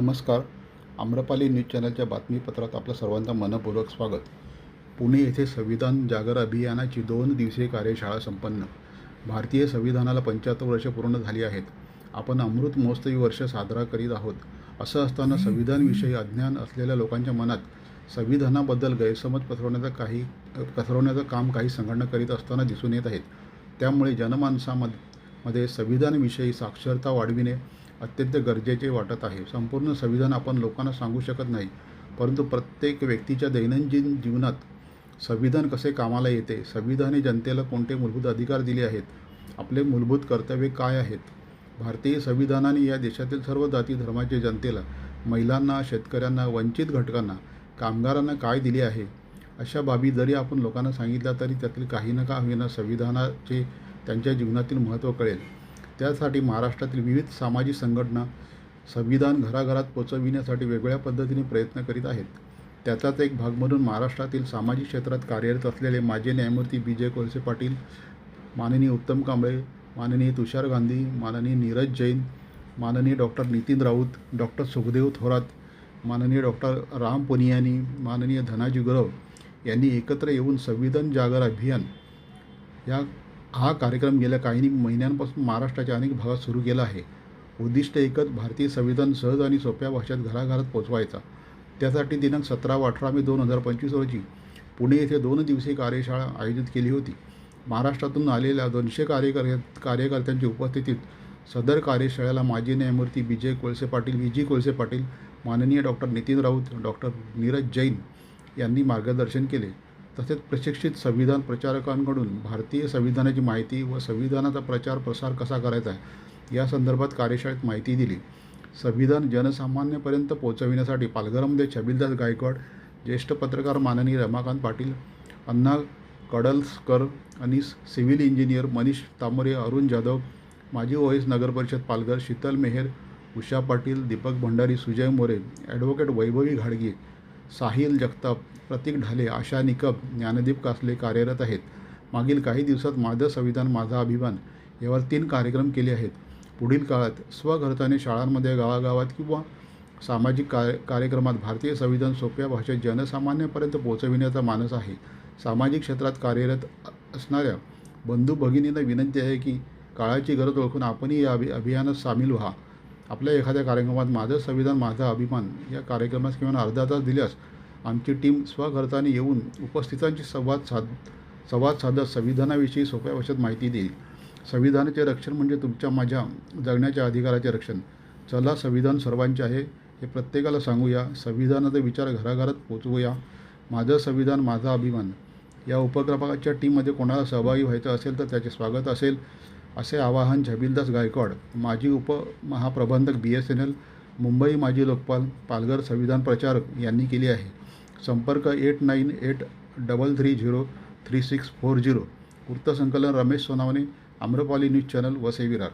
नमस्कार. आम्रपाली न्यूज चॅनलच्या बातमीपत्रात आपलं सर्वांचं मनपूर्वक स्वागत. पुणे येथे संविधान जागर अभियानाची दोन दिवसीय कार्यशाळा संपन्न. भारतीय संविधानाला पंच्याहत्तर वर्ष पूर्ण झाली आहेत. आपण अमृत महोत्सवी वर्ष साजरा करीत आहोत. असं असताना संविधानविषयी अज्ञान असलेल्या लोकांच्या मनात संविधानाबद्दल गैरसमज पसरवण्याचं काही पसरवण्याचं काम काही संघटना करीत असताना दिसून येत आहेत. त्यामुळे जनमानसामध्ये मध्ये संविधानाविषयी साक्षरता वाढविणे अत्यंत गरजेचे वाटत आहे. संपूर्ण संविधान आपण लोकांना सांगू शकत नाही परंतु प्रत्येक व्यक्तीच्या दैनंदिन जीवनात संविधान कसे कामाला येते संविधाने जनतेला कोणते मूलभूत अधिकार दिले आहेत आपले मूलभूत कर्तव्य काय आहेत? भारतीय संविधानाने या देशातील सर्व जाती धर्माच्या जनतेला महिलांना शेतकऱ्यांना वंचित घटकांना कामगारांना काय दिले आहे? अशा बाबी जरी आपण लोकांना सांगितल्या तरी त्यातील काही ना का होईना संविधानाचे त्यांच्या जीवनातील महत्त्व कळेल. त्यासाठी महाराष्ट्रातील विविध सामाजिक संघटना संविधान घराघरात पोचविण्यासाठी वेगवेगळ्या पद्धतीने प्रयत्न करीत आहेत. त्याचाच एक भाग म्हणून महाराष्ट्रातील सामाजिक क्षेत्रात कार्यरत असलेले माजी न्यायमूर्ती विजय कोळसे पाटील माननीय उत्तम कांबळे माननीय तुषार गांधी माननीय नीरज जैन माननीय डॉक्टर नितीन राऊत डॉक्टर सुखदेव थोरात माननीय डॉक्टर राम पुनियानी माननीय धनाजी गुरव यांनी एकत्र येऊन संविधान जागर अभियान या हा कार्यक्रम गेल्या काही महिन्यांपासून महाराष्ट्राच्या अनेक भागात सुरू केला आहे. उद्दिष्ट एकच भारतीय संविधान सहज आणि सोप्या भाषेत घराघरात पोचवायचा. त्यासाठी दिनांक सतरा व अठरा मे दोन हजार पंचवीस रोजी पुणे येथे दोन दिवसीय कार्यशाळा आयोजित केली होती. महाराष्ट्रातून आलेल्या दोनशे कार्यकर कार्यकर्त्यांच्या उपस्थितीत सदर कार्यशाळेला माजी न्यायमूर्ती विजय कोळसे पाटील विजी कोळसे पाटील माननीय डॉक्टर नितीन राऊत डॉक्टर नीरज जैन यांनी मार्गदर्शन केले. तसेच प्रशिक्षित संविधान प्रचारकांकडून भारतीय संविधानाची माहिती व संविधानाचा प्रचार प्रसार कसा करायचा आहे या संदर्भात कार्यशाळेत माहिती दिली. संविधान जनसामान्यपर्यंत पोहोचविण्यासाठी पालघरमध्ये छबिलदास गायकवाड ज्येष्ठ पत्रकार माननीय रमाकांत पाटील अण्णा कडलस्कर आणि सिव्हिल इंजिनियर मनीष तामोरे अरुण जाधव माजी ओएस नगरपरिषद पालघर शीतल मेहेर उषा पाटील दीपक भंडारी सुजय मोरे ॲडव्होकेट वैभवी घाडगे साहिल जगताप प्रतीक ढाले आशा निकप ज्ञानदीप कासले कार्यरत आहेत. मागील काही दिवसात माझं संविधान माझा अभिमान यावर तीन कार्यक्रम केले आहेत. पुढील काळात स्वखर्चाने शाळांमध्ये गावागावात किंवा सामाजिक कार्य कार्यक्रमात भारतीय संविधान सोप्या भाषेत जनसामान्यापर्यंत पोहोचविण्याचा मानस आहे. सामाजिक क्षेत्रात कार्यरत असणाऱ्या बंधू भगिनींना विनंती आहे की काळाची गरज ओळखून आपणही या अभि अभियानात सामील व्हा. आपल्या एखाद्या कार्यक्रमात माझं संविधान माझा अभिमान या कार्यक्रमास किमान अर्धा तास दिल्यास आमची टीम स्वखर्चाने येऊन उपस्थितांशी संवाद साध संवाद साधत संविधानाविषयी सोप्या भाषेत माहिती देईल. संविधानाचे रक्षण म्हणजे तुमच्या माझ्या जगण्याच्या अधिकाराचे रक्षण. चला संविधान सर्वांचे आहे हे प्रत्येकाला सांगूया. संविधानाचा विचार घराघरात पोचवूया. माझं संविधान माझा अभिमान. या उपक्रमाच्या टीममध्ये कोणाला सहभागी व्हायचं असेल तर त्याचे स्वागत असेल. असे आवाहन छबिलदास गायकवाड माजी उपमहाप्रबंधक B S N L Mumbai माजी लोकपाल पालघर संविधान प्रचारक यांनी केली आहे. संपर्क eight nine eight double three zero three six four zero. वृत्तसंकलन Ramesh Sonawane Amrapali news channel Vasai Virar.